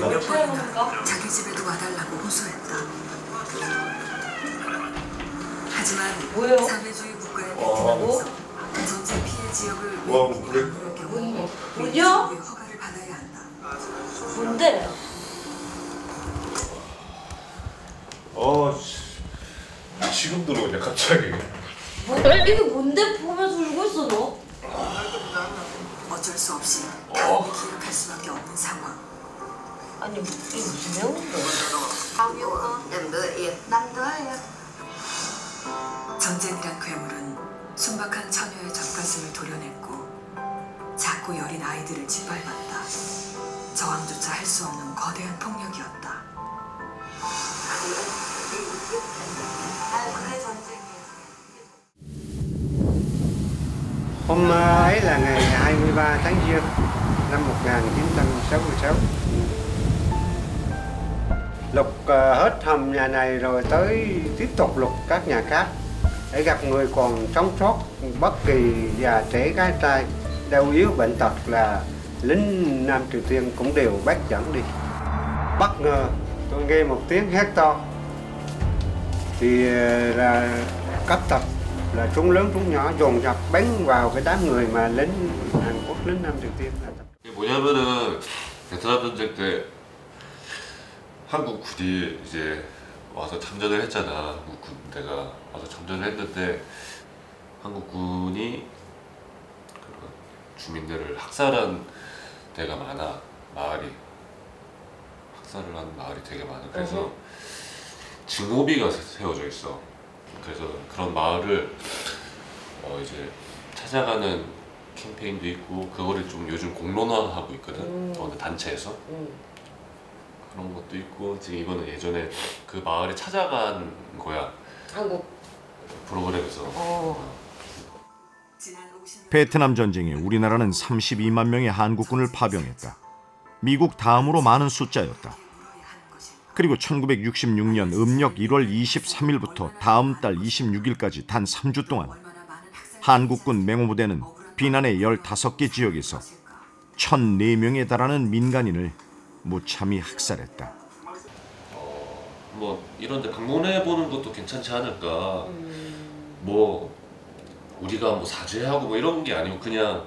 번이나 자기 집에도 와달라고 호소했다. 하지만 뭐예요? 사회주의 국가의 뭐? 베트남에서 전쟁 피해 지역을 와, 외국인이 그래? 경우 뭐냐? 정부의 허가를 받아야 한다. 뭔데? 어, 씨. 지금 들어오냐 갑자기. 뭐, 이게 뭔데 보면서 울고 있어 너? 어쩔 수 없이 가슴이 기억할 수밖에 없는 상황. 아니 이게 무슨 em đứa yên năm đứa 전쟁이란 괴물은 순박한 처녀의 젖가슴을 도려냈고 작고 여린 아이들을 짓밟았다. 저항조차 할 수 없는 거대한 폭력이었다. Hôm ấy là ngày 23 tháng Giêng năm 1966. Lục ờ, hết hầm nhà này rồi tới tiếp tục lục các nhà khác để gặp người còn sống sót bất kỳ già trẻ gái trai, đau yếu bệnh tật là lính Nam Triều Tiên cũng đều bắt dẫn đi. Bất ngờ, tôi nghe một tiếng hét to. Thì ờ, là cấp tập, là chúng lớn chúng nhỏ dồn dập bắn vào cái đám người mà lính Hàn Quốc, lính Nam Triều Tiên là tập. 한국 군이 이제 와서 참전을 했잖아. 한국 군대가 와서 참전을 했는데 한국 군이 그런 주민들을 학살한 데가 많아. 마을이 학살을 한 마을이 되게 많아. 그래서 증오비가 세워져 있어. 그래서 그런 마을을 어 이제 찾아가는 캠페인도 있고 그거를 좀 요즘 공론화하고 있거든 음. 어느 단체에서 응. 그런 것도 있고 지금 이거는 예전에 그 마을에 찾아간 거야 한국 프로그램에서 어. 지난 50년 베트남 전쟁에 우리나라는 32만 명의 한국군을 파병했다. 미국 다음으로 많은 숫자였다. 그리고 1966년 음력 1월 23일부터 다음 달 26일까지 단 3주 동안 한국군 맹호부대는 비난의 15개 지역에서 1,004명에 달하는 민간인을 무참히 학살했다. 뭐 이런 데 방문해 보는 것도 괜찮지 않을까 음. 뭐 우리가 뭐 사죄하고 뭐 이런 게 아니고 그냥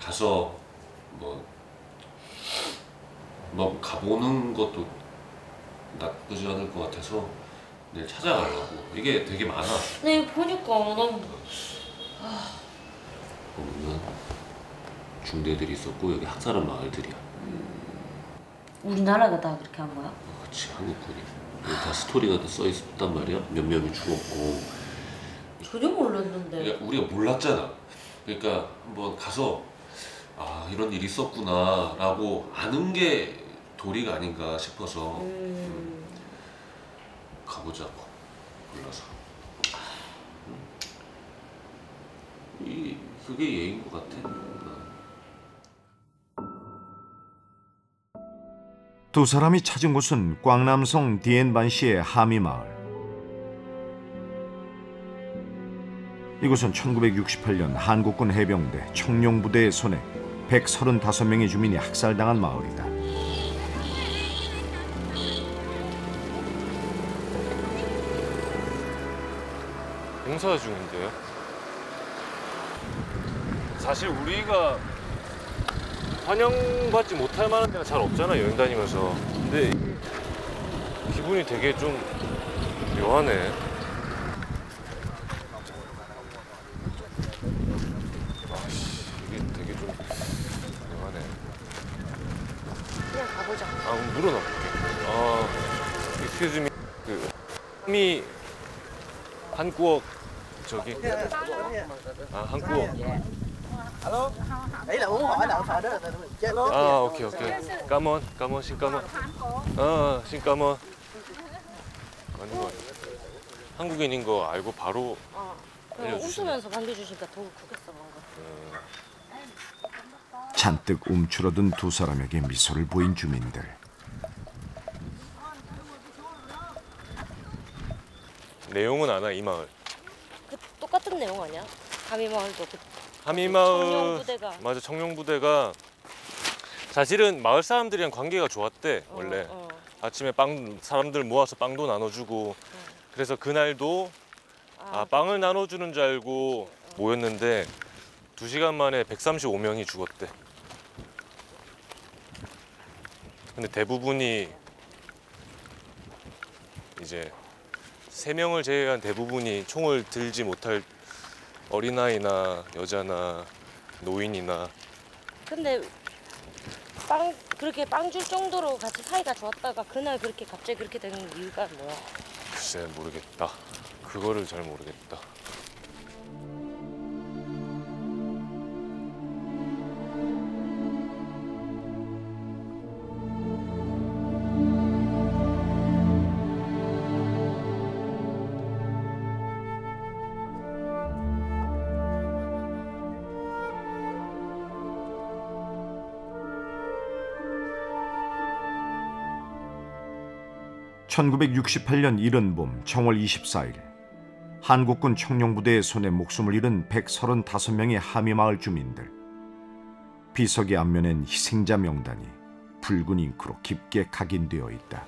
가서 뭐, 뭐 가보는 것도 나쁘지 않을 것 같아서 내일 찾아가려고 이게 되게 많아 네 보니까 너무 보면 중대들이 있었고 여기 학살한 마을들이야 우리나라가 다 그렇게 한 거야? 그렇지 한국군이 여기 다 스토리가 다 써 있단 말이야 몇 명이 죽었고 전혀 몰랐는데. 그러니까 우리가 몰랐잖아. 그러니까 한번 가서 아 이런 일이 있었구나 라고 아는 게 도리가 아닌가 싶어서 음. 가보자고 골라서 음. 이 그게 예인 것 같아. 두 사람이 찾은 곳은 광남성 디엔반시의 하미 마을. 이곳은 1968년 한국군 해병대 청룡부대의 손에 135명의 주민이 학살당한 마을이다. 공사 중인데요. 사실 우리가 환영받지 못할 만한 데가 잘 없잖아 여행 다니면서. 근데 기분이 되게 좀 묘하네. 아씨 이게 되게 좀 묘하네. 그냥 가보자. 아 그럼 물어나 볼게. 아, excuse me. 그 미 한국어 저기. 아 한국 어. Đấy là muốn hỏi là phải đó là chết 아 오케이 오케이. 까먼 까먼 신까먼. 어 신까먼. 아닌 거 같아. 한국인인 거 알고 바로 어. 웃으면서 반겨주시니까 더 좋겠어 뭔가. 잔뜩 움츠러든 두 사람에게 미소를 보인 주민들. 내용은 아나 이 마을. 그 똑같은 내용 아니야? 가미 마을도 그 하미 마을 청룡부대가. 맞아 청룡 부대가 사실은 마을 사람들이랑 관계가 좋았대 원래 어, 어. 아침에 빵 사람들 모아서 빵도 나눠주고 그래서 그날도 아, 빵을 나눠주는 줄 알고 모였는데 두 시간 만에 135명이 죽었대. 근데 대부분이 이제 세 명을 제외한 대부분이 총을 들지 못할 어린아이나 여자나 노인이나 근데 빵 그렇게 빵 줄 정도로 같이 사이가 좋았다가 그날 그렇게 갑자기 그렇게 된 이유가 뭐야? 글쎄 모르겠다. 그거를 잘 모르겠다. (1968년) 이른 봄 정월 24일 한국군 청룡부대의 손에 목숨을 잃은 135명의 하미마을 주민들. 비석의 앞면엔 희생자 명단이 붉은 잉크로 깊게 각인되어 있다.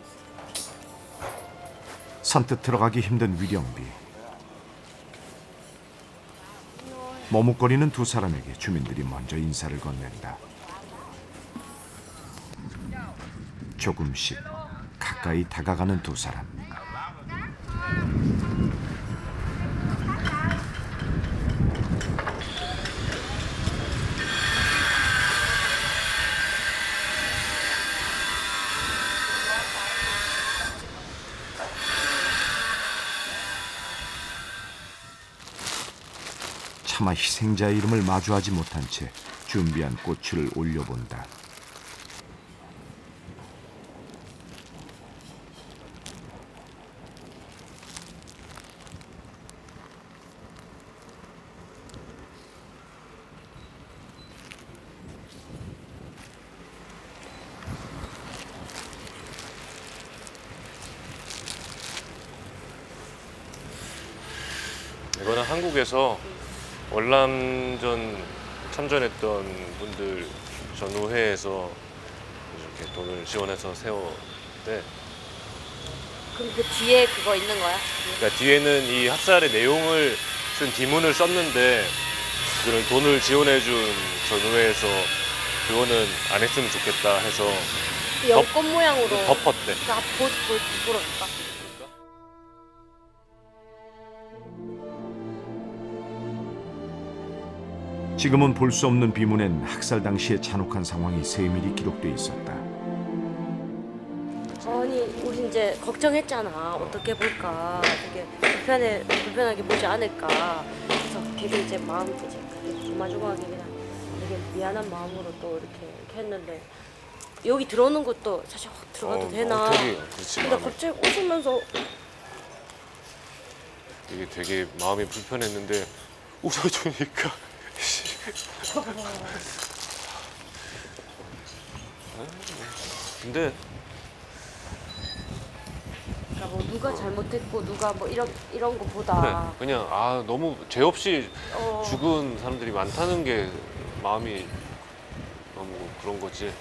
산뜻 들어가기 힘든 위령비. 머뭇거리는 두 사람에게 주민들이 먼저 인사를 건넨다. 조금씩 가까이 다가가는 두 사람. 차마 희생자의 이름을 마주하지 못한 채 준비한 꽃을 올려본다. 한국에서 월남전 참전했던 분들 전우회에서 이렇게 돈을 지원해서 세웠대. 그럼 그 뒤에 그거 있는 거야? 그러니까 뒤에는 이 학살의 내용을 쓴 디문을 썼는데 그걸 돈을 지원해준 전우회에서 그거는 안 했으면 좋겠다 해서 그 연꽃 모양으로 덮었대. 그 앞, 보, 보, 보러 갈까? 지금은 볼 수 없는 비문엔 학살 당시의 잔혹한 상황이 세밀히 기록돼 있었다. 아니 우리 이제 걱정했잖아. 어떻게 볼까? 되게 불편해 불편하게 보지 않을까? 그래서 되게 이제 마음 이제 조마조마하게 그냥 되게 미안한 마음으로 또 이렇게, 이렇게 했는데 여기 들어오는 것도 사실 확 들어가도 어, 되나? 어떻게 그렇지 근데 갑자기 웃으면서 이게 되게 마음이 불편했는데 웃어주니까 근데 그러니까 뭐 누가 잘못했고 누가 뭐 이런 이런 거보다 그냥 아 너무 죄 없이 어, 죽은 사람들이 많다는 게 마음이 너무 그런 거지.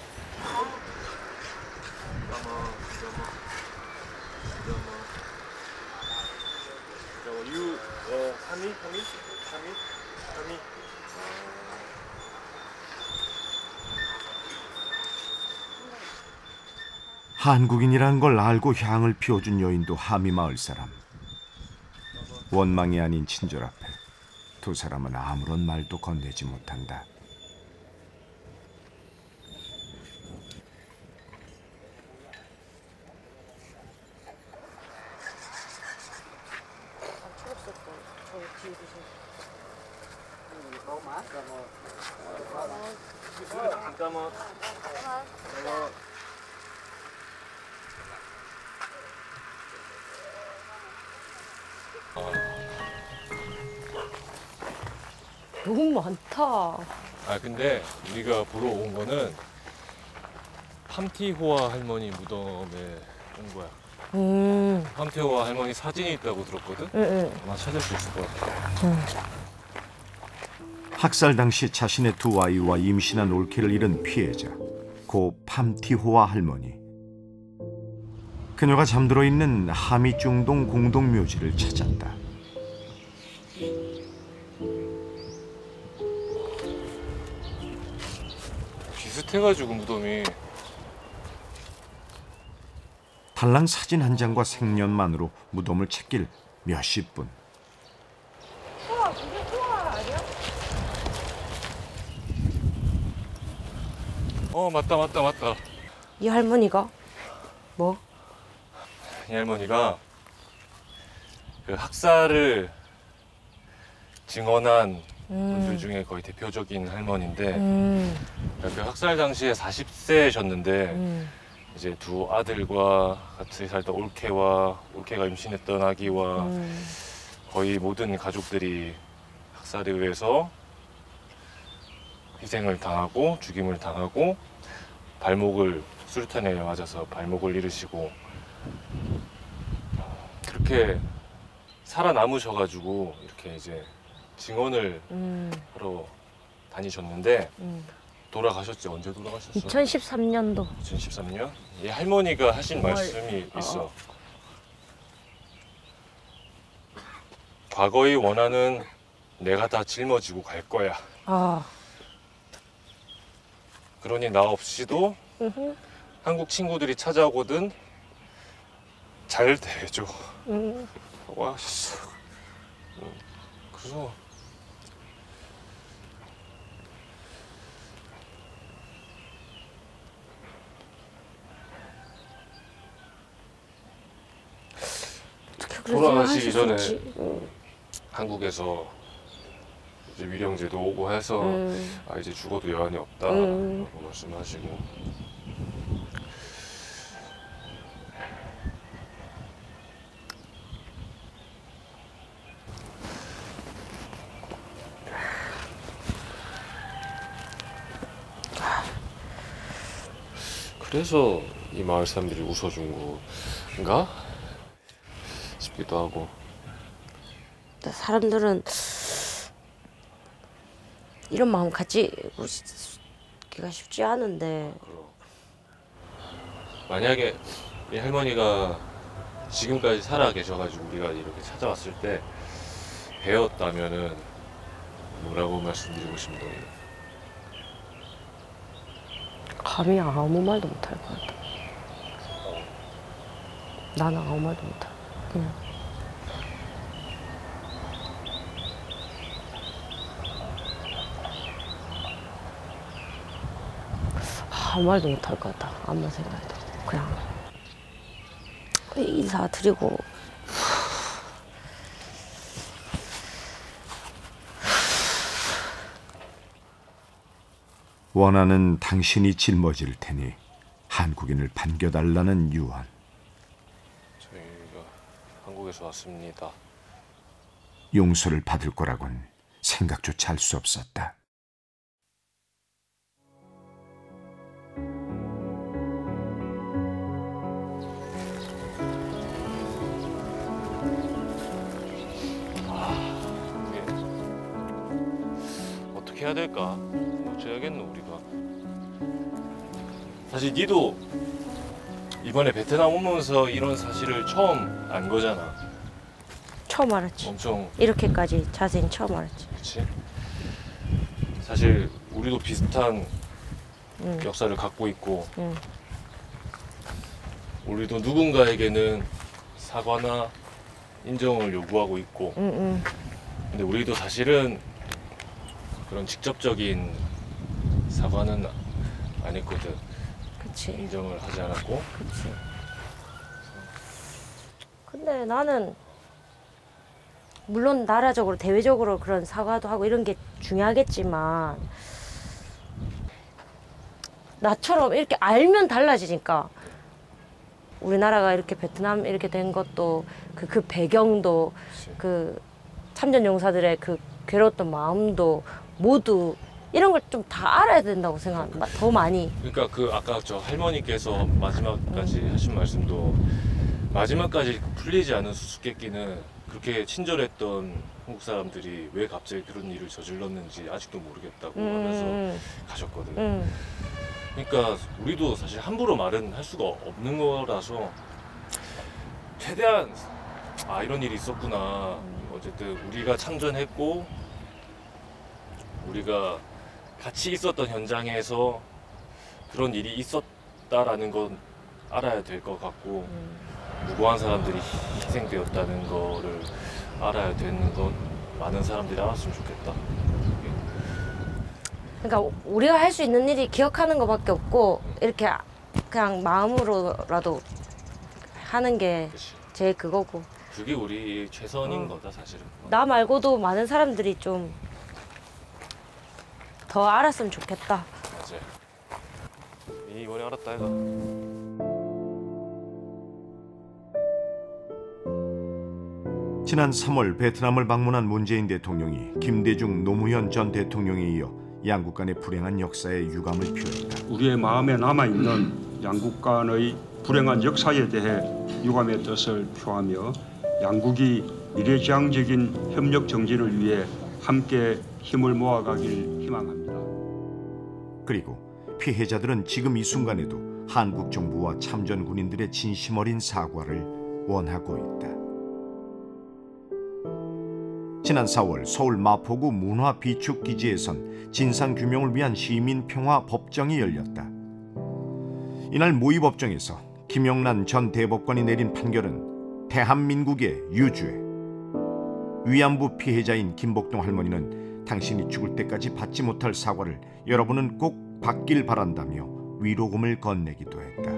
한국인이라는 걸 알고 향을 피워준 여인도 하미 마을 사람. 원망이 아닌 친절 앞에 두 사람은 아무런 말도 건네지 못한다. 초록색 거, 저 뒤에 보세요. 너무 많다. 아 근데 우리가 보러 온 거는 함티호아 할머니 무덤에 온 거야. 음, 함티호아 할머니 사진이 있다고 들었거든. 응, 응. 아마 찾을 수 있을 것 같아. 학살 당시 자신의 두 아이와 임신한 올케를 잃은 피해자 고 팜티호아 할머니. 그녀가 잠들어 있는 하미중동 공동묘지를 찾았다. 비슷해가지고 무덤이 달랑 사진 한 장과 생년만으로 무덤을 찾길 몇십 분. 어 맞다 맞다 맞다 이 할머니가 뭐? 이 할머니가 그 학살을 증언한 분들 중에 거의 대표적인 할머니인데 음, 그 학살 당시에 40세셨는데 음, 이제 두 아들과 같이 살던 올케와 올케가 임신했던 아기와 음. 거의 모든 가족들이 학살에 의해서 희생을 당하고 죽임을 당하고 발목을 수류탄에 맞아서 발목을 잃으시고 그렇게 살아남으셔가지고 이렇게 이제 증언을 음, 하러 다니셨는데 음. 돌아가셨지 언제 돌아가셨어? 2013년도 2013년? 이 할머니가 하신 뭘, 말씀이 어, 있어. 과거의 원한은 내가 다 짊어지고 갈 거야. 아 그러니 나 없이도 음흠, 한국 친구들이 찾아오거든 잘 대해줘. 음. 와, 씨. 음, 그래서 어떻게 그런 돌아가시기 전에? 음, 한국에서 이제 위령제도 오고 해서 음. 아 이제 죽어도 여한이 없다 음. 라고 말씀하시고 그래서 이 마을 사람들이 웃어준 건가 싶기도 하고 사람들은 이런 마음 가지기가 쉽지 않은데 만약에 이 할머니가 지금까지 살아 계셔가지고 우리가 이렇게 찾아왔을 때 배웠다면은 뭐라고 말씀드리고 싶나요? 감히 아무 말도 못할 것 같아. 나는 아무 말도 못해. 그냥. 아무 말도 못할 것 같다. 아무 생각해도 그냥 인사 드리고 원하는 당신이 짊어질 테니 한국인을 반겨달라는 유언. 왔습니다. 용서를 받을 거라곤 생각조차 할 수 없었다. 어떻게 해야 될까? 어쩌야겠노 우리가 사실 니도 이번에 베트남 오면서 이런 사실을 처음 안 거잖아 처음 알았지. 엄청 이렇게까지 자세히 처음 알았지. 그치? 사실 우리도 비슷한 응. 역사를 갖고 있고 응. 우리도 누군가에게는 사과나 인정을 요구하고 있고 응, 응. 근데 우리도 사실은 그런 직접적인 사과는 안 했거든 그치. 인정을 하지 않았고 그치. 근데 나는 물론 나라적으로 대외적으로 그런 사과도 하고 이런 게 중요하겠지만 나처럼 이렇게 알면 달라지니까 우리나라가 이렇게 베트남 이렇게 된 것도 그, 그 배경도? 그 참전 용사들의 그 괴로웠던 마음도 모두 이런 걸 좀 다 알아야 된다고 생각합니다. 더 많이. 그러니까 그 아까 저 할머니께서 마지막까지 하신 말씀도 마지막까지 풀리지 않은 수수께끼는 그렇게 친절했던 한국 사람들이 왜 갑자기 그런 일을 저질렀는지 아직도 모르겠다고 하면서 음, 가셨거든. 음, 그러니까 우리도 사실 함부로 말은 할 수가 없는 거라서 최대한 아 이런 일이 있었구나. 어쨌든 우리가 참전했고 우리가 같이 있었던 현장에서 그런 일이 있었다라는 건 알아야 될 것 같고 무고한 사람들이 희생되었다는 거를 알아야 되는 건 많은 사람들이 알았으면 좋겠다. 그러니까 우리가 할 수 있는 일이 기억하는 것밖에 없고 이렇게 그냥 마음으로라도 하는 게 그치. 제일 그거고 그게 우리 최선인 어. 거다 사실은. 나 말고도 많은 사람들이 좀 더 알았으면 좋겠다. 맞아. 이번에 알았다 해가. 지난 3월 베트남을 방문한 문재인 대통령이 김대중 노무현 전 대통령에 이어 양국 간의 불행한 역사에 유감을 표했다. 우리의 마음에 남아 있는 양국 간의 불행한 역사에 대해 유감의 뜻을 표하며 양국이 미래지향적인 협력 정진을 위해 함께 힘을 모아가길 희망합니다. 그리고 피해자들은 지금 이 순간에도 한국 정부와 참전 군인들의 진심 어린 사과를 원하고 있다. 지난 4월 서울 마포구 문화 비축 기지에선 진상 규명을 위한 시민 평화 법정이 열렸다. 이날 모의 법정에서 김영란 전 대법관이 내린 판결은 대한민국의 유죄. 위안부 피해자인 김복동 할머니는 당신이 죽을 때까지 받지 못할 사과를 여러분은 꼭 받길 바란다며 위로금을 건네기도 했다.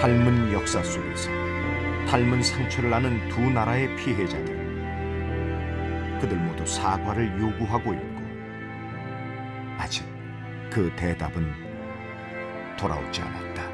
닮은 역사 속에서 닮은 상처를 아는 두 나라의 피해자들. 그들 모두 사과를 요구하고 있고 아직 그 대답은 돌아오지 않았다.